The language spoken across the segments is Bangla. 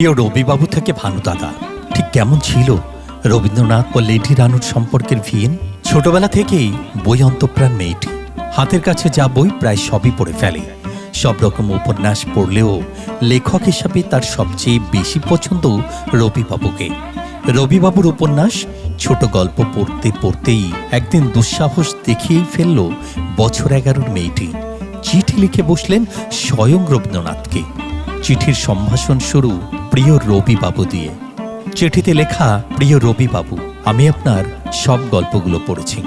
প্রিয় রবিবাবু থেকে ভানু দাদা ঠিক কেমন ছিল রবীন্দ্রনাথ ও লেডি রানুর সম্পর্কের ভিন? ছোটবেলা থেকেই বই অন্তপ্রাণ মেয়েটি। হাতের কাছে যা বই প্রায় সবই পড়ে ফেলে। সব রকম উপন্যাস পড়লেও লেখক হিসাবে তার সবচেয়ে বেশি পছন্দ রবিবাবুকে। রবিবাবুর উপন্যাস ছোট গল্প পড়তে পড়তেই একদিন দুঃসাহস দেখিয়েই ফেলল বছর এগারোর মেয়েটি। চিঠি লিখে বসলেন স্বয়ং রবীন্দ্রনাথকে। চিঠির সম্ভাষণ শুরু প্রিয় রবিবাবু দিয়ে। চিঠিতে লেখা, প্রিয় রবিবাবু, আমি আপনার সব গল্পগুলো পড়েছি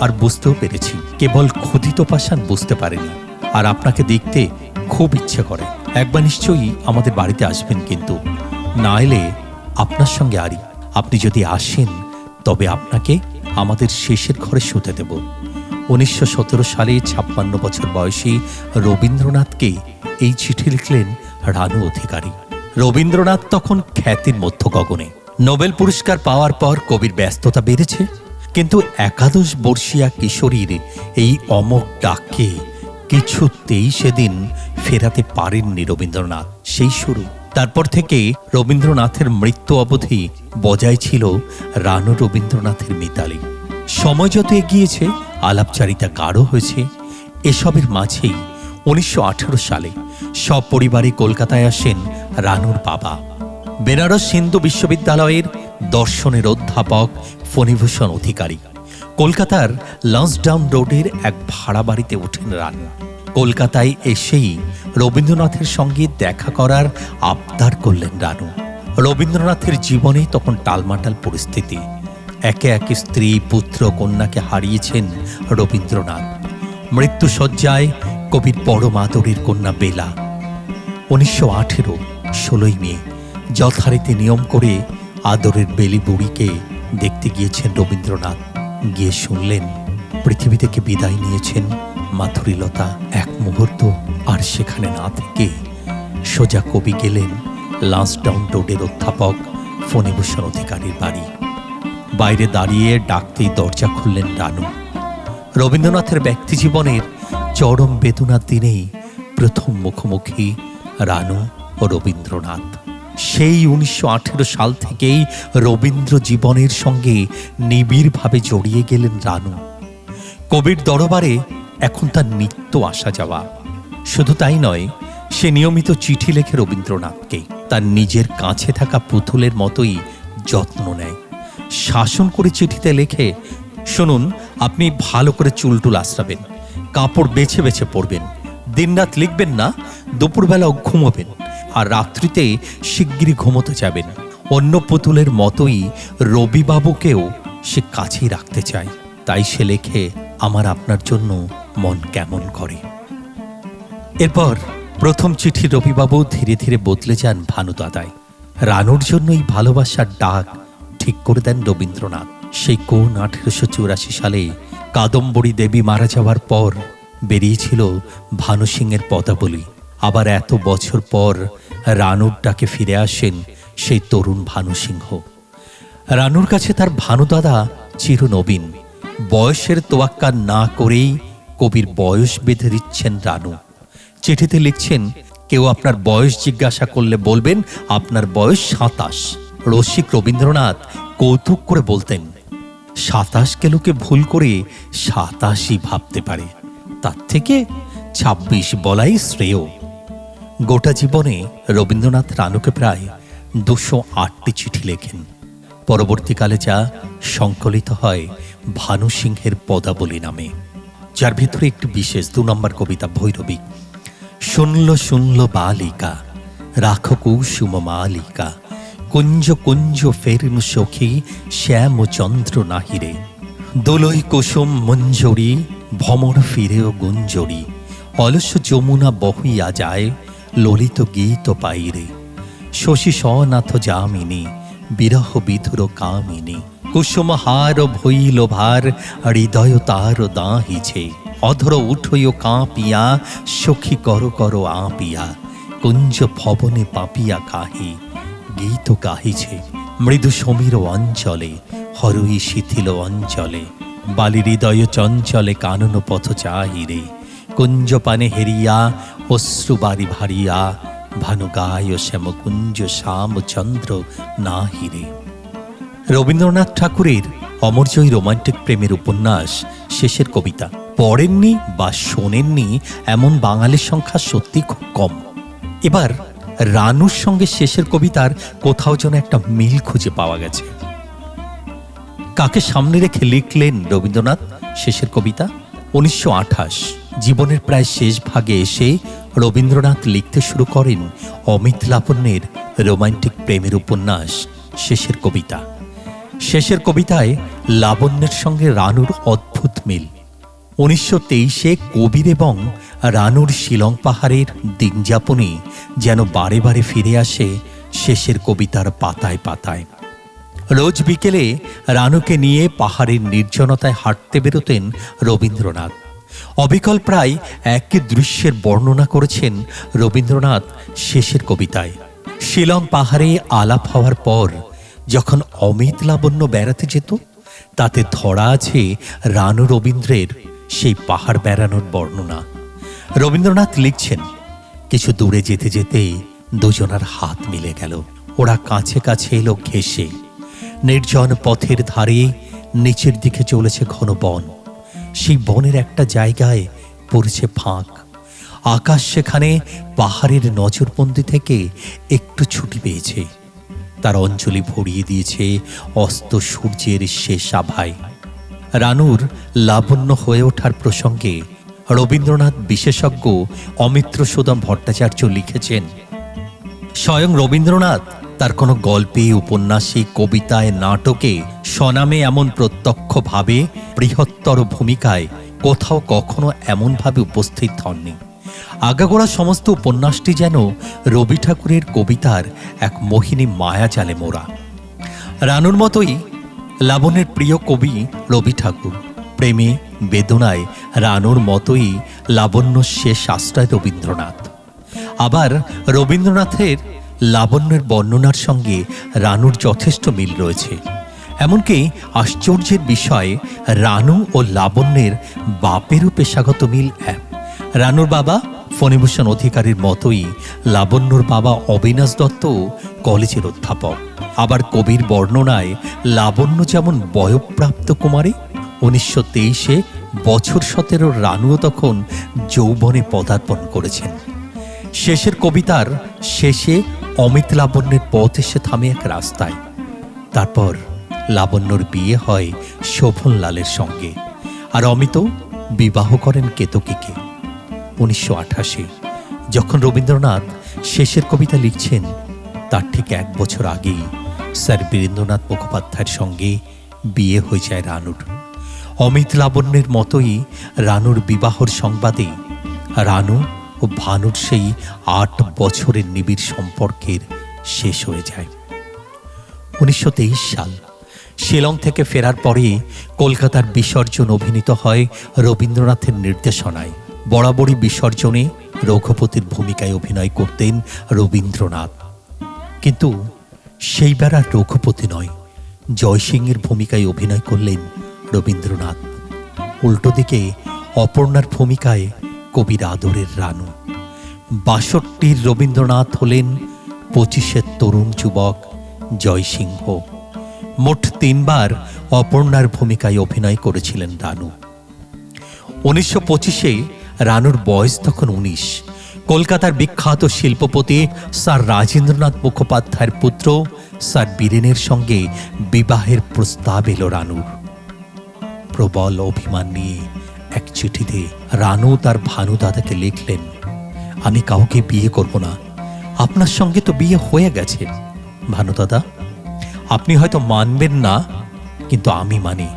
আর বুঝতেও পেরেছি। কেবল ক্ষুধিত পাষাণ বুঝতে পারেনি আর আপনাকে দেখতে খুব ইচ্ছে করে। একবার নিশ্চয়ই আমাদের বাড়িতে আসবেন কিন্তু না এলে আপনার সঙ্গে আরি। আপনি যদি আসেন, তবে আপনাকে আমাদের শেষের ঘরে শুতে দেব। উনিশশো সতেরো সালে ছাপ্পান্ন বছর বয়সী রবীন্দ্রনাথকে এই চিঠি লিখলেন রানু অধিকারী। রবীন্দ্রনাথ তখন খ্যাতির মধ্য গগনে। নোবেল পুরস্কার পাওয়ার পর কবির ব্যস্ততা বেড়েছে, কিন্তু একাদশ বর্ষীয়া কিশোরীর এই অমক ডাককে কিছুতেই সেদিন ফেরাতে পারেননি রবীন্দ্রনাথ। সেই শুরু। তারপর থেকে রবীন্দ্রনাথের মৃত্যু অবধি বজায় ছিল রানু রবীন্দ্রনাথের মিতালি। সময় যত এগিয়েছে, আলাপচারিতা গাঢ় হয়েছে। এসবের মাঝেই উনিশশো আঠারো সালে সপরিবারে কলকাতায় আসেন রানুর বাবা। বেনারস হিন্দু বিশ্ববিদ্যালয়ের দর্শনের অধ্যাপক ফণিভূষণ অধিকারী। কলকাতার লঞ্চডাউন রোডের এক ভাড়া বাড়িতে ওঠেন রানু। কলকাতায় এসেই রবীন্দ্রনাথের সঙ্গে দেখা করার আবদার করলেন রানু। রবীন্দ্রনাথের জীবনে তখন টালমাটাল পরিস্থিতি। একে একে স্ত্রী, পুত্র, কন্যাকে হারিয়েছেন রবীন্দ্রনাথ। মৃত্যুসজ্জায় কবির পরম আদরের কন্যা বেলা। উনিশশো আঠেরো, ষোলোই মে, যথারীতি নিয়ম করে আদরের বেলি বুড়িকে দেখতে গিয়েছেন রবীন্দ্রনাথ। গিয়ে শুনলেন, পৃথিবী থেকে বিদায় নিয়েছেন মাধুরীলতা এক মুহূর্ত, আর সেখানে না থেকে সোজা কবি গেলেন লান্সডাউন রোডের অধ্যাপক ফণিভূষণ অধিকারীর বাড়ি। বাইরে দাঁড়িয়ে ডাকতেই দরজা খুললেন রানু। রবীন্দ্রনাথের ব্যক্তি জীবনের চরম বেদনার দিনেই প্রথম মুখোমুখি রানু ও রবীন্দ্রনাথ। সেই উনিশশো আঠেরো সাল থেকেই রবীন্দ্র জীবনের সঙ্গে নিবিড়ভাবে জড়িয়ে গেলেন রানু। কবির দরবারে এখন তার নিত্য আসা যাওয়া। শুধু তাই নয়, সে নিয়মিত চিঠি লেখে রবীন্দ্রনাথকে। তার নিজের কাছে থাকা পুতুলের মতোই যত্ন নেয়। শাসন করে চিঠিতে লেখে, শুনুন, আপনি ভালো করে চুলটুল আশ্রাবেন। কাপড় বেছে বেছে পরবেন। দিনরাত লিখবেন না দুপুরবেলাও ঘুমোবেন আর রাত্রিতে শিগগিরই ঘুমোতে যাবেন। অন্য পুতুলের মতোই রবিবাবুকেও সে কাছেই রাখতে চায়। তাই সে লেখে, আমার আপনার জন্য মন কেমন করে? এরপর প্রথম চিঠি রবিবাবু ধীরে ধীরে বদলে যান ভানুদাদায়। রানুর জন্য এই ভালোবাসার ডাক ঠিক করে দেন রবীন্দ্রনাথ। সেই কোন আঠেরোশো চুরাশি সালে কাদম্বরী দেবী মারা যাওয়ার পর বেরিয়েছিল ভানু সিংয়ের পদাবলী। আবার এত বছর পর রানুর ডাকে ফিরে আসেন সেই তরুণ ভানু সিংহ রানুর কাছে তার ভানু ভানুদাদা চিরনবীন। বয়সের তোয়াক্কা না করেই কবির বয়স বেঁধে দিচ্ছেন রানু। চিঠিতে লিখছেন, কেউ আপনার বয়স জিজ্ঞাসা করলে বলবেন, আপনার বয়স সাতাশ। রসিক রবীন্দ্রনাথ কৌতুক করে বলতেন সাতাশকে লোকে ভুল করে সাতাশই ভাবতে পারে। তার থেকে ছাব্বিশ বলাই শ্রেয়। গোটা জীবনে রবীন্দ্রনাথ রানুকে প্রায় দুশো আটটি চিঠি লেখেন। পরবর্তীকালে যা সংকলিত হয় ভানু সিংহের পদাবলী নামে, যার ভিতরে একটি বিশেষ দু নম্বর কবিতা ভৈরবী, শুনল শুনল বালিকা, রাখ কুসুম মালিকা কুঞ্জ কুঞ্জ ফেরিনু সখী শ্যাম চন্দ্র নাহিরে। দোলই কুসুম মঞ্জরি, ভ্রমর ফিরেও গুঞ্জরি। অলস যমুনা বহিয়া যায়, ললিত গীত পাইরে। শশী সনাথ যামিনী, বিরহ বিধুর কামিনী। কুসুম হার ভইল ভার, হৃদয় তার দাহিছে। অধর উঠয় কাঁপিয়া, সখী কর কর আপিয়া। কুঞ্জ ভবনে পাপিয়া কাহি। গীত গাহিছে। মৃদু সমীর অঞ্চলে, হরই শিথিল অঞ্চলে বালি হৃদয় চঞ্চলে কানন পথ চাহিরে। কুঞ্জ পানে হেরিয়া, অশ্রু বাড়ি ভারিয়া ভানু গায় শ্যামকুঞ্জ শ্যাম চন্দ্র না হিরে রবীন্দ্রনাথ ঠাকুরের অমরজয়ী রোমান্টিক প্রেমের উপন্যাস, শেষের কবিতা, পড়েননি বা শোনেননি এমন বাঙালির সংখ্যা সত্যি খুব কম। এবার রানুর সঙ্গে শেষের কবিতার কোথাও যেন একটা মিল খুঁজে পাওয়া গেছে। কাকে সামনে রেখে লিখলেন রবীন্দ্রনাথ শেষের কবিতা? উনিশশো আঠাশ, জীবনের প্রায় শেষ ভাগে এসে রবীন্দ্রনাথ লিখতে শুরু করেন অমিত লাবণ্যের রোমান্টিক প্রেমের উপন্যাস শেষের কবিতা। শেষের কবিতায় লাবণ্যের সঙ্গে রানুর অদ্ভুত মিল। উনিশশো তেইশে কবির এবং রানুর শিলং পাহাড়ের দিনযাপনে যেন বারে বারে ফিরে আসে শেষের কবিতার পাতায় পাতায়। রোজ বিকেলে রানুকে নিয়ে পাহাড়ের নির্জনতায় হাঁটতে বেরোতেন রবীন্দ্রনাথ। অবিকল প্রায় একই দৃশ্যের বর্ণনা করেছেন রবীন্দ্রনাথ শেষের কবিতায়। শিলং পাহাড়ে আলাপ হওয়ার পর যখন অমিত লাবণ্য বেড়াতে যেত, তাতে ধরা আছে রানু রবীন্দ্রের সেই পাহাড় বেড়ানোর বর্ণনা। রবীন্দ্রনাথ লিখছেন, কিছু দূরে যেতে যেতে দুজনার হাত মিলে গেল। ওরা কাছে কাছে এলো ঘেসে নির্জন পথের ধারে নিচের দিকে চলেছে ঘন বন। সেই বনের একটা জায়গায় পড়েছে ফাঁক। আকাশ সেখানে পাহাড়ের নজরবন্দি থেকে একটু ছুটি পেয়েছে। তার অঞ্চলে ভরিয়ে দিয়েছে অস্ত সূর্যের শেষ আভায়। রানুর লাবণ্য হয়ে ওঠার প্রসঙ্গে রবীন্দ্রনাথ বিশেষজ্ঞ অমিত্র সুদম ভট্টাচার্য লিখেছেন, স্বয়ং রবীন্দ্রনাথ তার কোনো গল্পে, উপন্যাসে, কবিতায়, নাটকে স্বনামে এমন প্রত্যক্ষভাবে বৃহত্তর ভূমিকায় কোথাও কখনো এমনভাবে উপস্থিত হননি। আগাগোড়া সমস্ত উপন্যাসটি যেন রবি ঠাকুরের কবিতার এক মোহিনী মায়াজালে মোড়া। রানুর মতোই লাবণের প্রিয় কবি রবি ঠাকুর। প্রেমে, বেদনায়, রানুর মতোই লাবণ্য শেষ আশ্রয় রবীন্দ্রনাথ। আবার রবীন্দ্রনাথের লাবণ্যের বর্ণনার সঙ্গে রানুর যথেষ্ট মিল রয়েছে। এমনকি আশ্চর্যের বিষয়, রানু ও লাবণ্যের বাপেরও পেশাগত মিল এক। রানুর বাবা ফণিভূষণ অধিকারীর মতোই লাবণ্যর বাবা অবিনাশ দত্ত কলেজের অধ্যাপক। আবার কবির বর্ণনায় লাবণ্য যেমন বয়প্রাপ্ত কুমারী, উনিশশো তেইশে বছর সতেরো রানুও তখন যৌবনে পদার্পণ করেছেন। শেষের কবিতার শেষে অমিত লাবণ্যের পথ এসে থামে এক রাস্তায়। তারপর লাবণ্যর বিয়ে হয় শোভনলালের সঙ্গে আর অমিত বিবাহ করেন কেতকীকে। উনিশশো আঠাশে যখন রবীন্দ্রনাথ শেষের কবিতা লিখছেন, তার ঠিক এক বছর আগেই স্যার বীরেন্দ্রনাথ মুখোপাধ্যায়ের সঙ্গে বিয়ে হয়ে যায় রানুর। অমিত লাবণ্যের মতোই রানুর বিবাহর সংবাদে রানু ও ভানুর সেই আট বছরের নিবিড় সম্পর্কের শেষ হয়ে যায়। উনিশশো তেইশ সাল, শিলং থেকে ফেরার পরে কলকাতার বিসর্জন অভিনীত হয় রবীন্দ্রনাথের নির্দেশনায়। বরাবরই বিসর্জনে রঘুপতির ভূমিকায় অভিনয় করতেন রবীন্দ্রনাথ। কিন্তু সেইবার আর রঘুপতি নয়। জয়সিংহের ভূমিকায় অভিনয় করলেন রবীন্দ্রনাথ। উল্টো দিকে অপর্ণার ভূমিকায় কবির আদরের রানু। বাষট্টির রবীন্দ্রনাথ হলেন পঁচিশের তরুণ যুবক জয়সিংহ। মোট তিনবার অপর্ণার ভূমিকায় অভিনয় করেছিলেন রানু। উনিশশো পঁচিশে রানুর বয়স তখন উনিশ। কলকাতার বিখ্যাত শিল্পপতি স্যার রাজেন্দ্রনাথ মুখোপাধ্যায়ের পুত্র স্যার বীরেনের সঙ্গে বিবাহের প্রস্তাব এলো রানুর। প্রবল অভিমান নিয়ে এক চিঠিতে রানু তার ভানু দাদাকে লিখলেন, আমি কাউকে বিয়ে করব না। আপনার সঙ্গে তো বিয়ে হয়ে গেছে ভানু দাদা আপনি হয়তো মানবেন না, কিন্তু আমি মানি।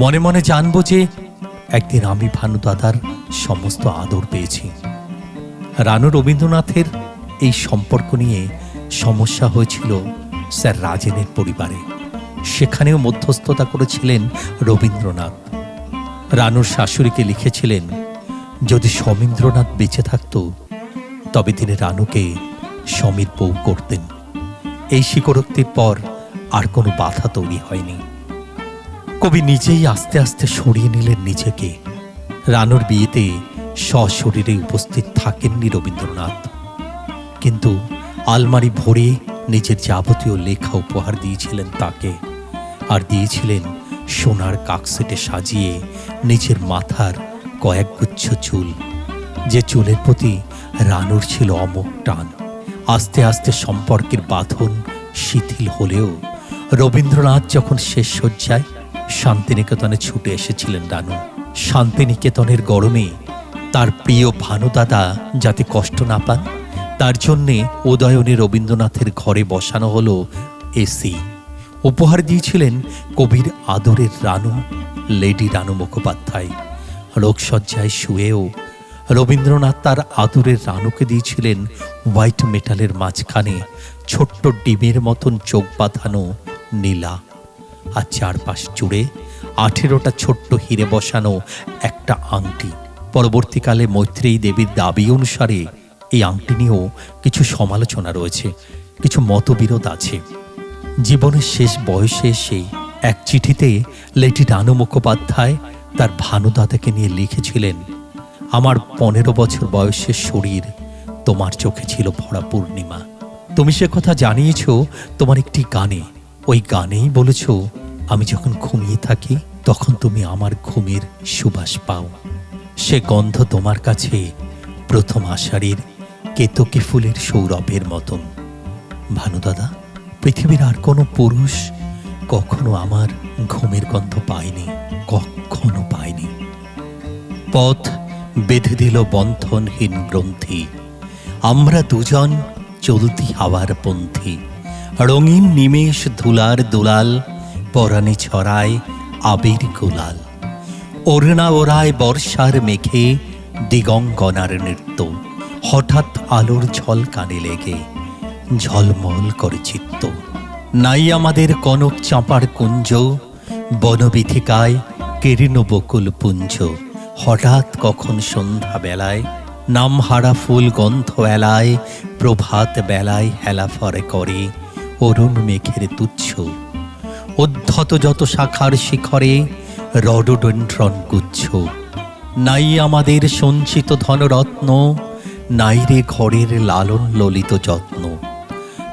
মনে মনে জানব যে একদিন আমি ভানু দাদার সমস্ত আদর পেয়েছি। রানু রবীন্দ্রনাথের এই সম্পর্ক নিয়ে সমস্যা হয়েছিল স্যার রাজেনের পরিবারে। সেখানেও মধ্যস্থতা করেছিলেন রবীন্দ্রনাথ। রানুর শাশুড়িকে লিখেছিলেন, যদি সমীন্দ্রনাথ বেঁচে থাকত, তবে তিনি রানুকে সমীর বউ করতেন। এই স্বীকারোক্তির পর আর কোনো বাধা তৈরি হয়নি। কবি নিজেই আস্তে আস্তে সরিয়ে নিলেন নিজেকে। রানুর বিয়েতে সশরীরে উপস্থিত থাকেননি রবীন্দ্রনাথ। কিন্তু আলমারি ভরে নিজের যাবতীয় লেখা উপহার দিয়েছিলেন তাকে, আর দিয়েছিলেন সোনার কাকসেটে সাজিয়ে নিজের মাথার কয়েকগুচ্ছ চুল, যে চুলের প্রতি রানুর ছিল অমোক টান। আস্তে আস্তে সম্পর্কের বাঁধন শিথিল হলেও রবীন্দ্রনাথ যখন শেষ শয্যায় শান্তিনিকেতনে ছুটে এসেছিলেন রানু, শান্তিনিকেতনের গরমে তার প্রিয় ভানুদাদা যাতে কষ্ট না পান, তার জন্যে উদয়নে রবীন্দ্রনাথের ঘরে বসানো হলো এসি। উপহার দিয়েছিলেন কবির আদরের রানু, লেডি রানু মুখোপাধ্যায়। রোগশয্যায় শুয়েও রবীন্দ্রনাথ তার আদরের রানুকে দিয়েছিলেন হোয়াইট মেটালের মাঝখানে ছোট্ট ডিমের মতন চোখ বাঁধানো নীলা। আর চারপাশ জুড়ে আঠেরোটা ছোট্ট হিরে বসানো একটা আংটি। পরবর্তীকালে মৈত্রেয়ী দেবীর দাবি অনুসারে এই আংটি নিয়েও কিছু সমালোচনা রয়েছে, কিছু মতবিরোধ আছে। জীবনের শেষ বয়সে এসে এক চিঠিতে লেডি রানু মুখোপাধ্যায় তার ভানুদাদাকে নিয়ে লিখেছিলেন, আমার পনেরো বছর বয়সের শরীর তোমার চোখে ছিল ভরা পূর্ণিমা। তুমি সে কথা জানিয়েছ, তোমার একটি গানে। ওই গানেই বলেছ, আমি যখন ঘুমিয়ে থাকি, তখন তুমি আমার ঘুমের সুবাস পাও। সে গন্ধ তোমার কাছে প্রথম আষাঢ়ের কেতকী ফুলের সৌরভের মতন। ভানুদাদা পৃথিবীর আর কোনো পুরুষ কখনো আমার ঘুমের গন্ধ পায়নি, কখনো পায়নি। পথ বেঁধে দিল বন্ধনহীন গ্রন্থি, আমরা দুজন চলতি হাওয়ার পন্থী। রঙিন নিমেষ ধুলার দুলাল পরাণে ছড়ায় আবির গোলাল। ওরনা ওরায় বর্ষার মেঘে দিগঙ্গনার নৃত্য। হঠাৎ আলোর ঝল কানে লেগে ঝলমল করে চিত্ত। নাই আমাদের কনক চাঁপার কুঞ্জ, বনবিথিকায় কেরিন বকুল পুঞ্জ। হঠাৎ কখন সন্ধ্যা বেলায় নামহারা ফুল গন্ধ এলায়, প্রভাত বেলায় হেলাফরে করে অরুণ মেঘের তুচ্ছ। উদ্ধত যত শাখার শিখরে রডোডেন্ড্রন গুচ্ছ। নাই আমাদের সঞ্চিত ধনরত্ন, নাই রে ঘরের লালন ললিত যত্ন।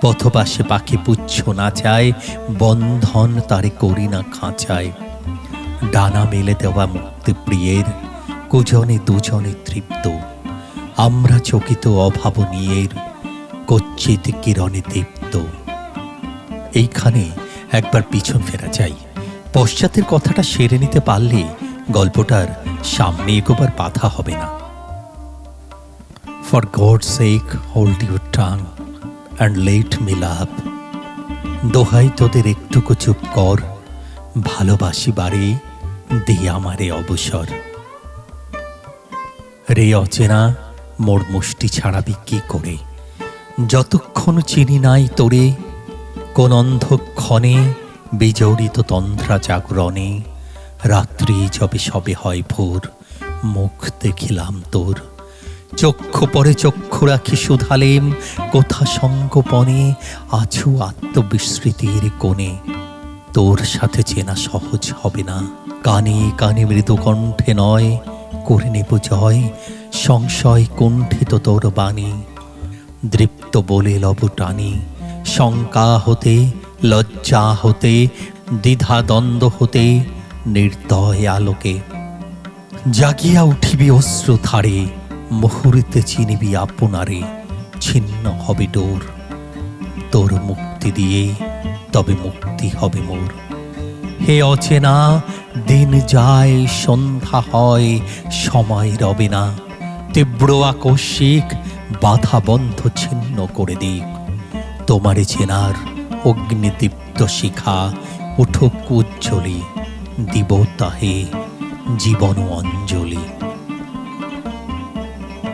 পথপাশে পাখি পুচ্ছ না চায়, বন্ধন তারে করি না খাঁচায়। ডানা মেলে দেওয়া মুক্তি প্রিয়ের, কুজনে দুজনে তৃপ্ত। আমরা চকিত অভাবনীয়ের কচ্ছিত কিরণে দীপ্ত। এইখানে একবার পিছন ফেরা চাই পশ্চাতের কথাটা সেরে নিতে পারলে গল্পটার সামনে এগোবার বাধা হবে না। For God sake hold your tongue and let me love দোহাই তোদের একটুকু চুপ কর, ভালোবাসি বারে দিয়ে আমারে অবসর। রে অচেনা, মোর মুষ্টি ছাড়াবি কি করে? যতক্ষণ চিনি নাই তোরে, কোন অন্ধক্ষণে বিজড়িত তন্দ্রা জাগরণে রাত্রি যবে সবে হয় ভোর, মুখ দেখিলাম তোর। চক্ষু পরে চক্ষু রাখি সুধালেম, কোথা সঙ্গপনে আছু আত্মবিস্মৃতির কোণে। তোর সাথে চেনা সহজ হবে না, কানে কানে মৃদু কণ্ঠে নয়, করে নেব জয়, সংশয় কুণ্ঠিত তোর বাণী। দৃপ্ত বলে লব টানি, শঙ্কা হতে লজ্জা হতে, দ্বিধা দ্বন্দ্ব হতে, নির্দয় আলোকে। জাগিয়া উঠিবি অশ্রু ধারে, মুহূর্তে চিনিবি আপনারে, ছিন্ন হবে ডোর। তোর মুক্তি দিয়ে তবে মুক্তি হবে মোর। হে অচেনা, দিন যায়, সন্ধ্যা হয়, সময় রবে না। তীব্র আকস্মিক, বাধা বন্ধ ছিন্ন করে দিক। তোমারে চেনার অগ্নিদীপ্ত শিখা উঠুক উজ্জ্বলি দিব তাহে জীবন অঞ্জলি।